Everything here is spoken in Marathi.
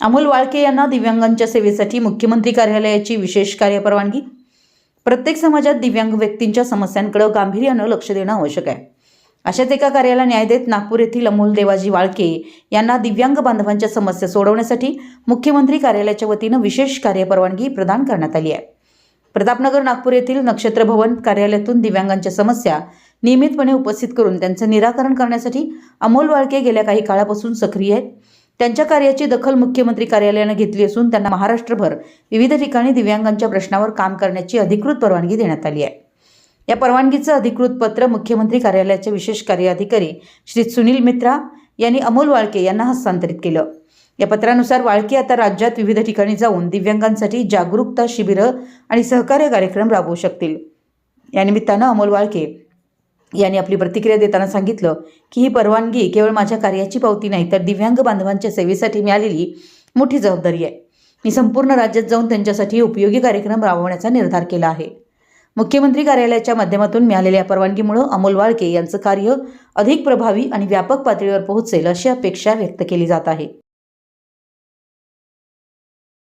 अमोल वाळके यांना दिव्यांगांच्या सेवेसाठी मुख्यमंत्री कार्यालयाची विशेष कार्यपरवानगी. प्रत्येक समाजात दिव्यांग व्यक्तींच्या समस्यांकडे गांभीर्यानं लक्ष देणं आवश्यक आहे. अशाच एका कार्याला न्याय देत नागपूर येथील अमोल देवाजी वाळके यांना दिव्यांग बांधवांच्या समस्या सोडवण्यासाठी मुख्यमंत्री कार्यालयाच्या वतीनं विशेष कार्यपरवानगी प्रदान करण्यात आली आहे. प्रतापनगर नागपूर येथील नक्षत्र भवन कार्यालयातून दिव्यांगांच्या समस्या नियमितपणे उपस्थित करून त्यांचं निराकरण करण्यासाठी अमोल वाळके गेल्या काही काळापासून सक्रिय आहेत. त्यांच्या कार्याची दखल मुख्यमंत्री कार्यालयानं घेतली असून त्यांना महाराष्ट्रभर विविध ठिकाणी दिव्यांगांच्या प्रश्नावर काम करण्याची अधिकृत परवानगी देण्यात आली आहे. या परवानगीचं अधिकृत पत्र मुख्यमंत्री कार्यालयाचे विशेष कार्य अधिकारी श्री सुनील मित्रा यांनी अमोल वाळके यांना हस्तांतरित केलं. या पत्रानुसार वाळके आता राज्यात विविध ठिकाणी जाऊन दिव्यांगांसाठी जागरूकता शिबिरं आणि सहकार्य कार्यक्रम राबवू शकतील. या निमित्तानं अमोल वाळके यांनी आपली प्रतिक्रिया देताना सांगितलं की ही परवानगी केवळ माझ्या कार्याची पावती नाही तर दिव्यांग बांधवांच्या सेवेसाठी मिळालेली मोठी जबाबदारी आहे. मी संपूर्ण राज्यात जाऊन त्यांच्यासाठी उपयोगी कार्यक्रम राबवण्याचा निर्धार केला आहे. मुख्यमंत्री कार्यालयाच्या माध्यमातून मिळालेल्या परवानगीमुळं अमोल वाळके यांचं कार्य अधिक प्रभावी आणि व्यापक पातळीवर पोहोचेल अशी अपेक्षा व्यक्त केली जात आहे.